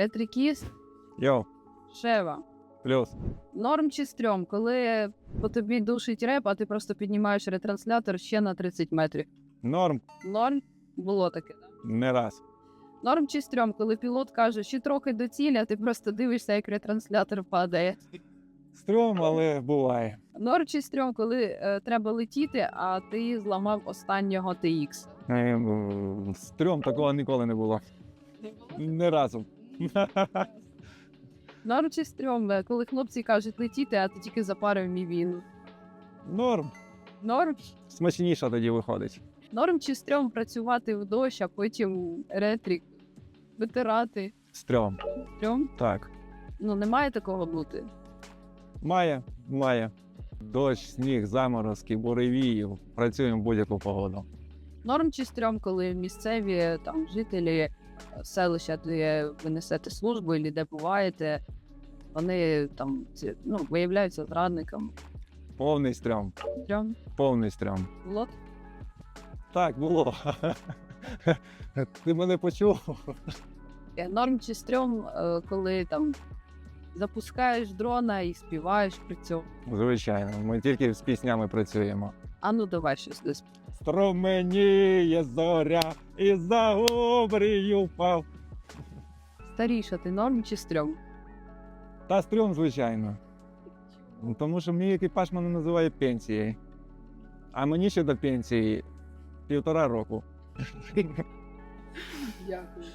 Петрикіс, Йоу, Шева. плюс. Норм чи стрьом, коли по тобі душить реп, а ти просто піднімаєш ретранслятор ще на 30 метрів. Норм Норм було таке, да? не раз. Норм чи стрьом, коли пілот каже, ще трохи до цілі, а ти просто дивишся, як ретранслятор падає. Стрьом, але буває. Норм чи стрьом, коли е, треба летіти, а ти зламав останнього TX. Е, м, Стрьом такого ніколи не було. Не разу. Норм чи стрьом, е, коли хлопці кажуть летіти, а ти тільки запарив мівіну. Норм. Норм. Смачніше тоді виходить. Норм чи стрьом працювати в дощ, а потім ретрік витирати. Стрьом. Стрьом. Так. Ну, не має такого бути. Має, має. Дощ, сніг, заморозки, буревії. Працюємо в будь-яку погоду. Норм чи стрьом, коли місцеві там жителі селища, де ви несете службу, і де буваєте, вони там ці, ну, виявляються зрадниками. Повний стрьом. Стрьом. Повний стрьом. Було? Так, було. Ти мене почув? Норм чи стрьом, е, коли там запускаєш дрона і співаєш при цьому. Звичайно, ми тільки з піснями працюємо. А ну давай щось десь. Струменіє зоря і за обрію впав. Старіша, ти норм чи стрьом? Та стрьом, звичайно. Тому що мій екіпаж мене називає пенсією. А мені ще до пенсії півтора року. Дякую.